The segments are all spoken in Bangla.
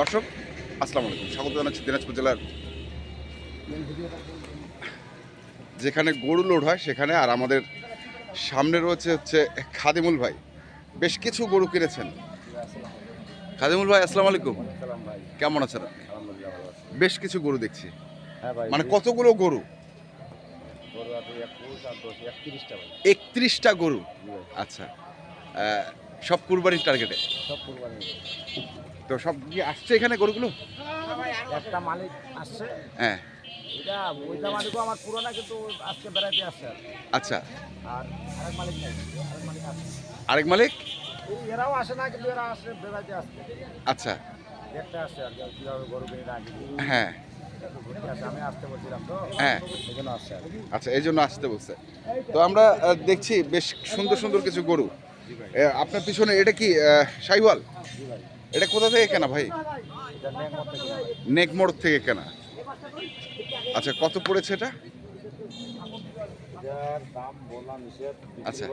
দর্শক, আসসালামু আলাইকুম। স্বাগত জানাচ্ছি দিনাজপুর জেলার যেখানে গরু লোড হয়, সেখানে আর আমাদের সামনে রয়েছে হচ্ছে খাদিমুল ভাই। বেশ কিছু গরু কিনেছেন। খাদিমুল ভাই, আসসালামু আলাইকুম। কেমন আছেন বেশ কিছু গরু দেখছি। মানে কতগুলো গরু? একত্রিশটা গরু। আচ্ছা। সব কুরবানির টার্গেটে সব তো সব কি আসছে এখানে গরুগুলো? একটা মালিক আসছে। হ্যাঁ। এটা ওইটা মালিকও আমার পুরোনো কিন্তু আজকে আসছে। আচ্ছা। আর আরেক মালিক নাই আরেক মালিক আসছে। আরেক মালিক? এই এরাও আসে না কিন্তু এরা আসে আসছে আচ্ছা। দেখতে আসছে আর কীভাবে গরু কিনে রাখি হ্যাঁ। হ্যাঁ। আচ্ছা এই জন্য আসতে বলছে। তো আমরা দেখছি বেশ সুন্দর সুন্দর কিছু গরু। আপনার পিছনে এটা কি ভাই। এটা কোথা থেকে কেনা ভাই? নেকমোড় থেকে কেনা। আচ্ছা কত পড়েছে এটা? আচ্ছা।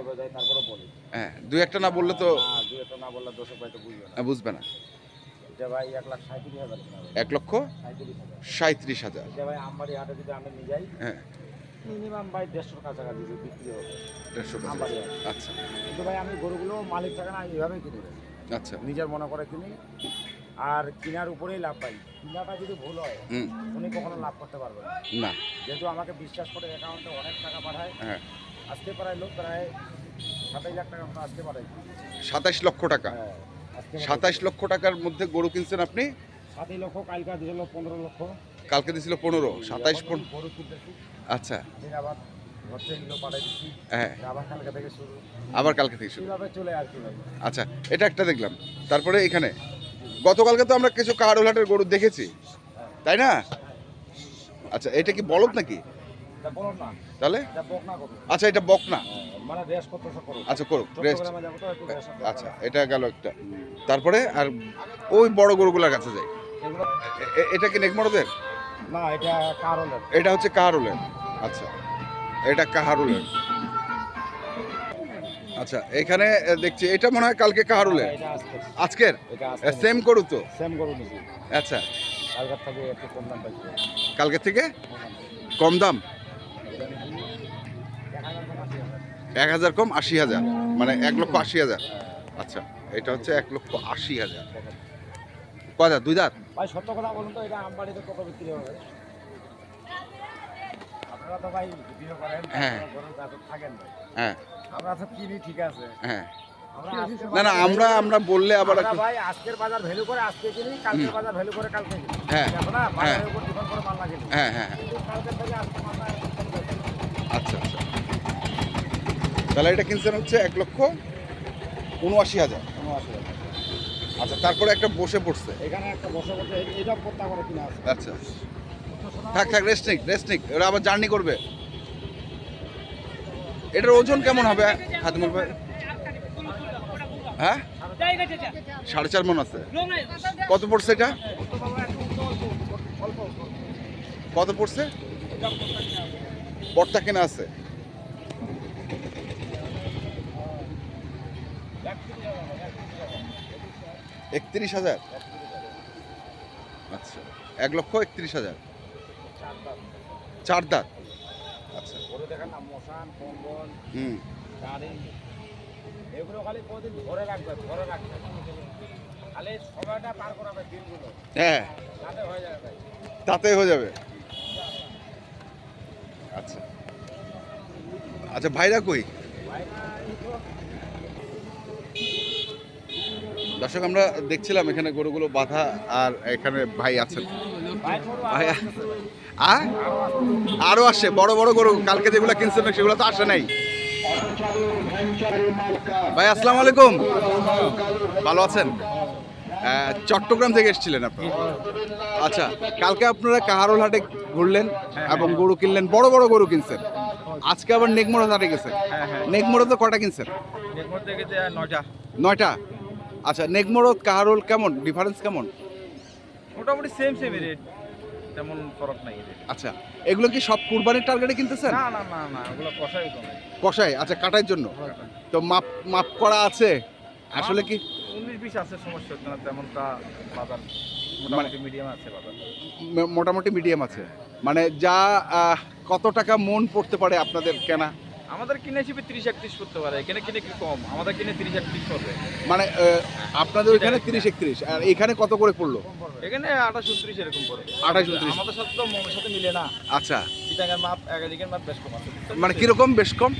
হ্যাঁ দুই একটা না বললে তো ভাই বুঝবে না। এক লক্ষ সাঁত্রিশ হাজার। হ্যাঁ। মিনিমাম ভাই দেড়শোর কাছাকাছি বিক্রি দেড়শো আচ্ছা। কিন্তু ভাই, আমি গরুগুলো মালিক থাকে না, এইভাবেই কিনে। আচ্ছা। নিজের মনে করে কিনি। আর কেনার উপরেই লাভ পাই। কিনাটা যদি ভুল হয় উনি কখনো লাভ করতে পারবে না। না। যেহেতু আমাকে বিশ্বাস করে অ্যাকাউন্টে অনেক টাকা পাঠায় হ্যাঁ। আজকে প্রায় লোক প্রায় সাতাইশ লাখ টাকা আজকে পাঠাই সাতাইশ লক্ষ টাকা? হ্যাঁ সাতাইশ লক্ষ টাকার মধ্যে গরু কিনছেন আপনি? সাতই লক্ষ কালকা দিল পনেরো লক্ষ। কালকে দিয়েছিল পনেরো। সাতাইশ গরু কিনতেছি। আচ্ছা। আবার হ্যাঁ। আবার কালকে থেকে শুরু। আচ্ছা এটা একটা দেখলাম। তারপরে এখানে গতকালকে তো আমরা কিছু কাহারুলহাটের গরু দেখেছি তাই না? আচ্ছা এটা কি বলদ নাকি? তাহলে? এটা বক না আচ্ছা এটা বকনা। মানে করতেছে করুন আচ্ছা করুক রেস্ট আচ্ছা এটা গেল একটা। তারপরে আর ওই বড় গরুগুলোর কাছে যাই। এটা কি নেকমরদের? না এটা কারণের এটা হচ্ছে কাহারুলের আচ্ছা। এটা কাহারুলের। আচ্ছা এখানে দেখছি এটা মনে হয় কালকে কাহারুলের। এটা আজকের। সেম গরু তো। সেম নিছি আচ্ছা। কালকার থেকে একটু কম দাম পাইছি। কালকে থেকে? কম দাম এক হাজার কম আশি হাজার। মানে এক লক্ষ আশি হাজার। আচ্ছা এটা হচ্ছে এক লক্ষ আশি হাজার। কয় দুই দাঁত? ভাই সত্য কথা বলুন তো এটা আমবাড়িতে কত বিক্রি হবে? আপনারা তো ভাই ভিডিও করেন হ্যাঁ। থাকেন ভাই। হ্যাঁ। আমরা তো কিনি ঠিক আছে। হ্যাঁ। না না আমরা আমরা বললে আবার ভাই আজকের বাজার ভ্যালু করে আজকে কিনি কালকের বাজার ভ্যালু করে কালকে কিনি। হ্যাঁ। না? বাজারের উপর ডিপেন্ড করে মাল লাগে হ্যাঁ হ্যাঁ। হ্যাঁ কালকের থেকে আজকে। আচ্ছা আচ্ছা। তাহলে এটা কিনছেন হচ্ছে এক লক্ষ উনআশি হাজার। নেই। আচ্ছা তারপরে একটা বসে পড়ছে। এখানে একটা বসে বসে এটা করে কিনা আছে। আচ্ছা। থাক থাক রেস্ট নিক রেস্ট নিক। ওরা আবার জার্নি করবে। এটার ওজন কেমন হবে খাদিমুল ভাই? হ্যাঁ? সাড়ে চার মন আছে। কত পড়ছে এটা? কত পড়ছে? পটটা কেনা আছে। একত্রিশ হাজার। আচ্ছা এক লক্ষ একত্রিশ হাজার। চার দাঁত। আচ্ছা হুম। এগুলো খালি কদিন রাখবে রাখবে। খালি সময়টা পার করাবে দিনগুলো। হ্যাঁ। তাতে হয়ে যাবে তাতে হয়ে যাবে। আচ্ছা। আচ্ছা ভাইরা কই? দর্শক আমরা দেখছিলাম এখানে গরুগুলো বাঁধা আর এখানে ভাই আছেন। ভাই গরু ভাই আরও আসতেছে। আ আরও আসতেছে। আরও আসে বড় বড় গরু কালকে যেগুলো কিনছেন সেগুলো তো আসে নাই। ভাই আসসালামু আলাইকুম। ভালো আছেন? চট্টগ্রাম থেকে এসেছিলেন আপনি আচ্ছা কালকে আপনারা কাহারোল হাটে ঘুরলেন এবং গরু কিনলেন বড় বড় গরু কিনছেন। আজকে আবার নেকমোড়া হাটে গেছেন। নেকমোড়া তো কটা কিনছেন? নয়টা। আচ্ছা নেকমোড়ত কাহারোল কেমন? ডিফারেন্স কেমন? মোটামুটি সেম সেম রেট তেমন ফরক নাই আচ্ছা এগুলো কি সব কুরবানির টার্গেটে কিনতেছেন? না না না না ওগুলো কষাই কষাই? আচ্ছা কাটার জন্য? তো মাপ মাপ করা আছে? আসলে কি উনিশ বিশ আছে সমস্যা হচ্ছে না তেমনটা বাজার মানে- মোটামুটি মিডিয়াম আছে বাজার। মোটামুটি মিডিয়াম আছে। মানে যা কত টাকা মন পড়তে পারে আপনাদের কেনা? আমাদের কিনে হিসেবে তিরিশ একত্রিশ করতে পারে এখানে কিনে কি কম? আমাদের কিনে তিরিশ একত্রিশ করবে। মানে আপনাদের ওইখানে তিরিশ একত্রিশ আর এখানে কত করে পড়ল? এখানে আঠাশ উনত্রিশ এরকম করে 28, 29 আমাদের সাথে তো মনের সাথে মিলে না। আচ্ছা। চিটাঙ্গের মাপ একাধিকের মাপ বেশ কম আছে মানে? কীরকম বেশ কম?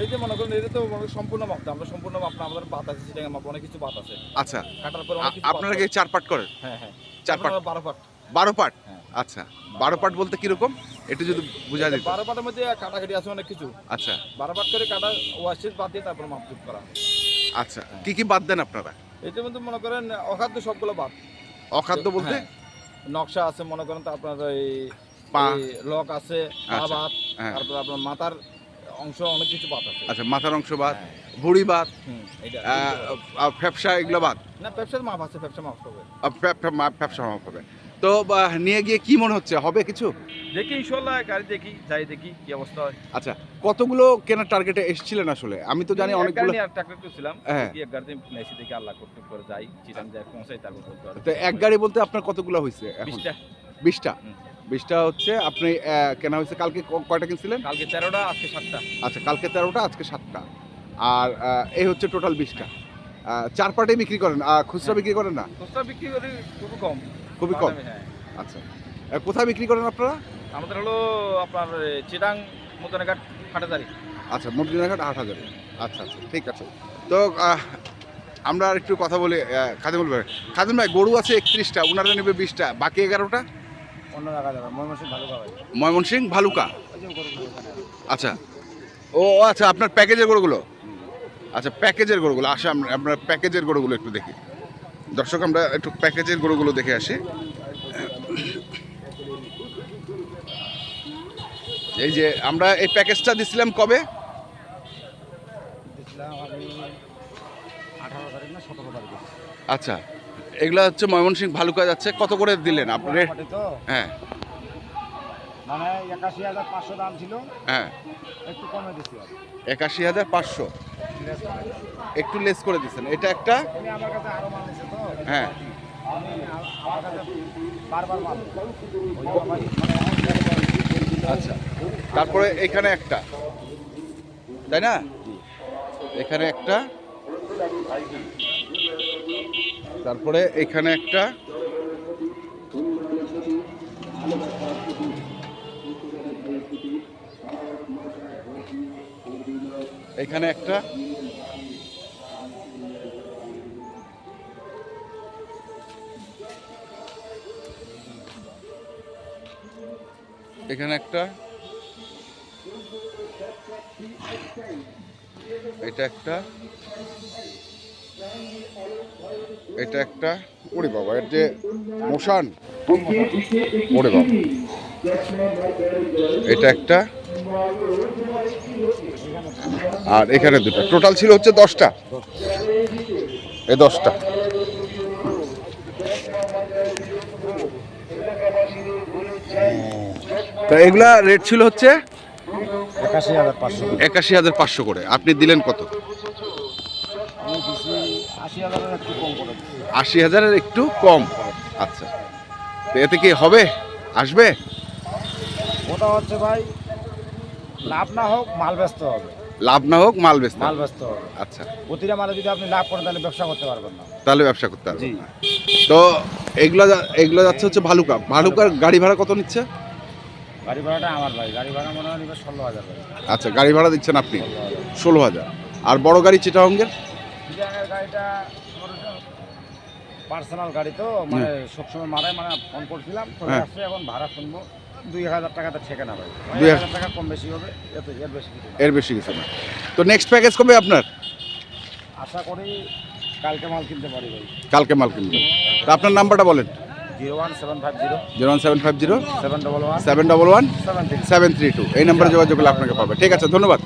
এই যে মনে করেন এটা তো সম্পূর্ণ মাপ আমরা সম্পূর্ণ মাপ না আমাদের বাত আছে চিটাঙ্গের মাপ অনেক কিছু বাত আছে। আচ্ছা। কাটার পর আপনারা কি চার পাট করেন? হ্যাঁ হ্যাঁ। চার পাট। বারো পাট। বারো পাট? হ্যাঁ। আচ্ছা বারো পাট বলতে কীরকম? একটু যদি বুঝা দিত। বারো পাটের মধ্যে কাটাকাটি আছে অনেক কিছু। আচ্ছা। বারো পাট করে কাটা ওয়াশেজ বাদ দিয়ে তারপর মাপ টুপ করা। আচ্ছা কি কি বাদ দেন আপনারা? এটার মধ্যে মনে করেন অখাদ্য সবগুলো বাদ। অখাদ্য বলতে? হ্যাঁ। নকশা আছে মনে করেন তো আপনার এই পা। লক আছে পা আচ্ছা। বাদ হ্যাঁ। তারপর আপনার মাথার অংশ অনেক কিছু বাদ আছে। আচ্ছা মাথার অংশ বাদ হ্যাঁ। ভুড়ি বাদ ফ্যাপসা এগুলো বাদ? না ব্যবসার মাপ আছে ব্যবসা মাপ হবে। ফ্যাপসা মাপ হবে। তো নিয়ে গিয়ে কি মনে হচ্ছে? হবে কিছু? দেখি ইনশাল্লাহ গাড়ি দেখি যাই দেখি কি অবস্থা হয়। আচ্ছা কতগুলো কেনার টার্গেটে এসেছিলেন আসলে? আমি তো জানি অনেকগুলো আর টাকা ছিলাম। হ্যাঁ। কি এক গাড়িতে মেসি দেখে আল্লাহ করতে করে যাই চিটাং যাই পৌঁছাই তারপর বলতে পারব। তো এক গাড়ি বলতে আপনার কতগুলো হয়েছে এখন? বিশটা। বিশটা। বিশটা হচ্ছে আপনি কেনা হয়েছে কালকে কয়টা কিনছিলেন? কালকে তেরোটা আজকে সাতটা। আচ্ছা কালকে তেরোটা আজকে সাতটা। আর এই হচ্ছে টোটাল বিশটা। চার পাটে বিক্রি করেন? আর খুচরা হ্যাঁ। বিক্রি করেন না? খুচরা বিক্রি করি খুবই কম। খুবই কম। হ্যাঁ। আচ্ছা। কোথায় বিক্রি করেন আপনারা? আমাদের হলো আপনার চিটাং মতনঘাট হাটাদারি আচ্ছা মদিনাঘাট আট হাজার আচ্ছা আচ্ছা ঠিক আছে। তো আমরা আর একটু কথা বলি খাদিমুল ভাই। খাদিম ভাই গরু আছে একত্রিশটা ওনারা নেবে বিশটা বাকি এগারোটা? ময়মনসিং ভালুকা আচ্ছা। ও আচ্ছা আপনার প্যাকেজের গরুগুলো? আচ্ছা প্যাকেজের গরুগুলো আসে আমরা আপনার প্যাকেজের গরুগুলো একটু দেখি। দর্শক আমরা একটু প্যাকেজের গরুগুলো দেখে আসি। এই যে আমরা এই প্যাকেজটা দিছিলাম কবে? আচ্ছা এগুলা হচ্ছে ময়মনসিং ভালুকা যাচ্ছে। কত করে দিলেন? আপনি হ্যাঁ। মানে একাশি হাজার পাঁচশো দাম ছিল। হ্যাঁ। একটু কমে দিচ্ছি একাশি হাজার পাঁচশো। একটু লেস করে দিচ্ছেন এটা একটা? আমার কাছে আরও তো হ্যাঁ। আমি আমার কাছে বারবার মাল ওই ব্যাপারই আচ্ছা। তারপরে এখানে একটা। তাই না? এখানে একটা। তারপরে এখানে একটা। এখানে একটা। এখানে একটা। এটা একটা। এটা একটা। ওরে বাবা, এর যে মোশান। ওরে বাবা। এটা একটা। আর এখানে দুটো। টোটাল ছিল হচ্ছে দশটা। এই দশটা। তা এগুলা রেট ছিল হচ্ছে একাশি হাজার পাঁচশো করে। আপনি দিলেন কত আশি হাজারের একটু কম আশি হাজারের একটু কম। আচ্ছা। তো এতে কি হবে? আসবে? ওটা হচ্ছে ভাই লাভ না হোক মাল ব্যস্ত হবে। লাভ না হোক মাল বেচতে মাল। ব্যস্ত হবে। আচ্ছা। প্রতিটা মালে যদি আপনি লাভ করেন তাহলে ব্যবসা করতে পারবেন না। তাহলে ব্যবসা করতে হবে জি। তো এগুলো যা- এগুলো যাচ্ছে হচ্ছে ভালুকা। ভালুকার গাড়ি ভাড়া কত নিচ্ছে? গাড়ি ভাড়াটা আমার ভাই। গাড়ি ভাড়া মনে হয় নিবে ষোলো হাজার ভাই। আচ্ছা গাড়ি ভাড়া দিচ্ছেন আপনি? ষোলো হাজার। ষোলো হাজার। আর বড় গাড়ি চিটাগাংয়ের গাড়িটা পার্সোনাল গাড়ি তো মানে সবসময় মারায় মানে ফোন করছিলাম চলে হ্যাঁ। আসছে এখন ভাড়া শুনব। দুই হাজার টাকাতে ঠেকে না ভাই। দুই হাজার- হাজার টাকা কম বেশি হবে এত এর বেশি কিছু না। এর বেশি কিছু না। তো নেক্সট প্যাকেজ কবে আপনার? আশা করি কালকে মাল কিনতে পারি ভাই। কালকে মাল কিনবেন। তো আপনার নাম্বারটা বলেন। Zero one seven five zero. Zero one seven five zero. Seven double one. Seven double one. Seven three. Seven three two. এই নাম্বারে যোগাযোগ করলে আপনাকে পাবে। ঠিক আছে ধন্যবাদ।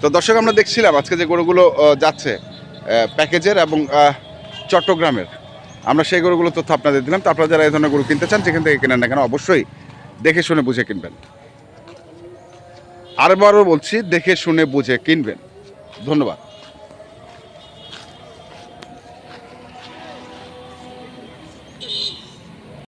তো দর্শক আমরা দেখছিলাম আজকে যে গরুগুলো আহ, যাচ্ছে আহ, প্যাকেজের এবং আহ, চট্টগ্রামের। আমরা সেই গরুগুলো তথ্য আপনাদের দিলাম। তো আপনারা যারা এই ধরনের গরু কিনতে চান যেখান থেকে কেনেন না কেন অবশ্যই দেখে শুনে বুঝে কিনবেন। আরবারও বলছি দেখে শুনে বুঝে কিনবেন। ধন্যবাদ।